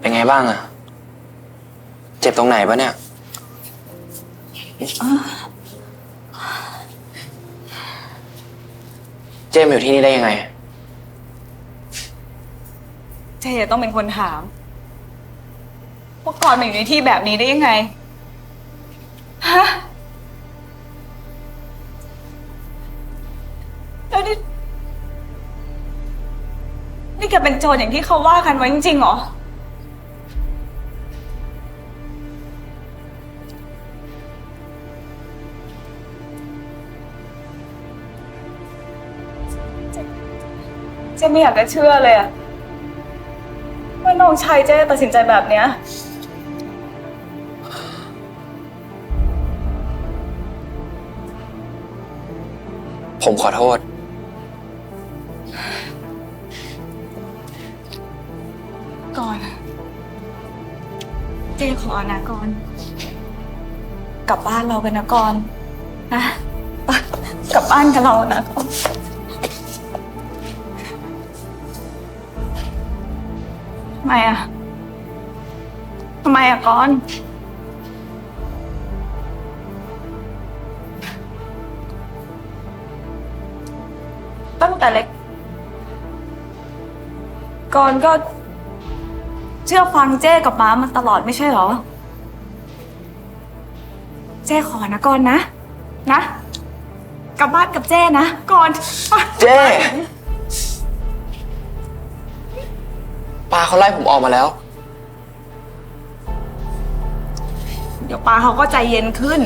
เป็นไงบ้างอะเจ็บตรงไหนปะเนี่ย เจมอยู่ที่นี่ได้ยังไง เจต้องเป็นคนถามว่าก่อนมาอยู่ในที่แบบนี้ได้ยังไง ฮะ แล้วนี่ นี่แกเป็นโจรอย่างที่เขาว่ากันไว้จริงๆเหรอ เจไม่อยากจะเชื่อเลยอะว่าน้องชายเจตัดสินใจแบบเนี้ย ผมขอโทษ ก่อน เจขอนะก่อน กลับบ้านเรากันนะก่อนนะไปกลับบ้านกันเรานะก่อน ไมอะทำไมอะก่อน ตั้งแต่เล็กก่อนก็เชื่อฟังเจ้กับม้ามันตลอดไม่ใช่เหรอ เจ้ขอนะก่อนนะ นะ กลับบ้านกับเจ้นะก่อน เจ้ ปาเขาไล่ผมออกมาแล้ว เดี๋ยวปาเขาก็ใจเย็นขึ้น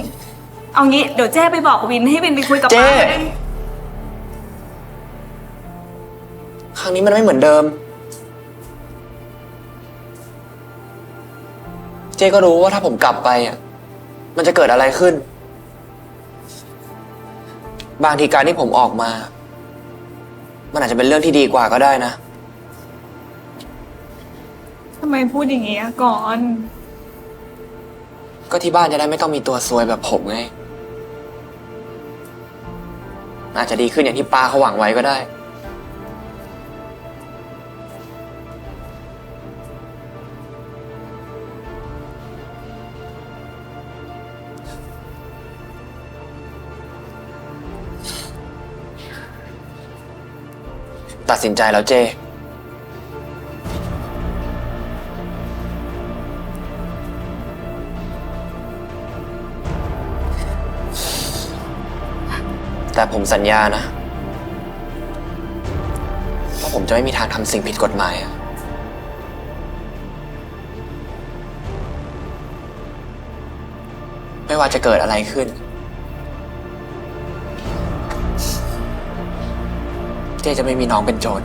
เอางี้เดี๋ยวเจ้ไปบอกวินให้วินไปคุยกับเจ้ป้าครั้งนี้มันไม่เหมือนเดิม เจ๊ก็รู้ว่าถ้าผมกลับไปอะมันจะเกิดอะไรขึ้น บางทีการที่ผมออกมา มันอาจจะเป็นเรื่องที่ดีกว่าก็ได้นะทำไมพูดอย่างนี้อะก่อน ก็ที่บ้านจะได้ไม่ต้องมีตัวซวยแบบผมไง อาจจะดีขึ้นอย่างที่ป้าเขาหวังไว้ก็ได้ ตัดสินใจแล้วเจ้ แต่ผมสัญญานะว่าผมจะไม่มีทางทำสิ่งผิดกฎหมายอะไม่ว่าจะเกิดอะไรขึ้น เจ๊จะไม่มีน้องเป็นโจร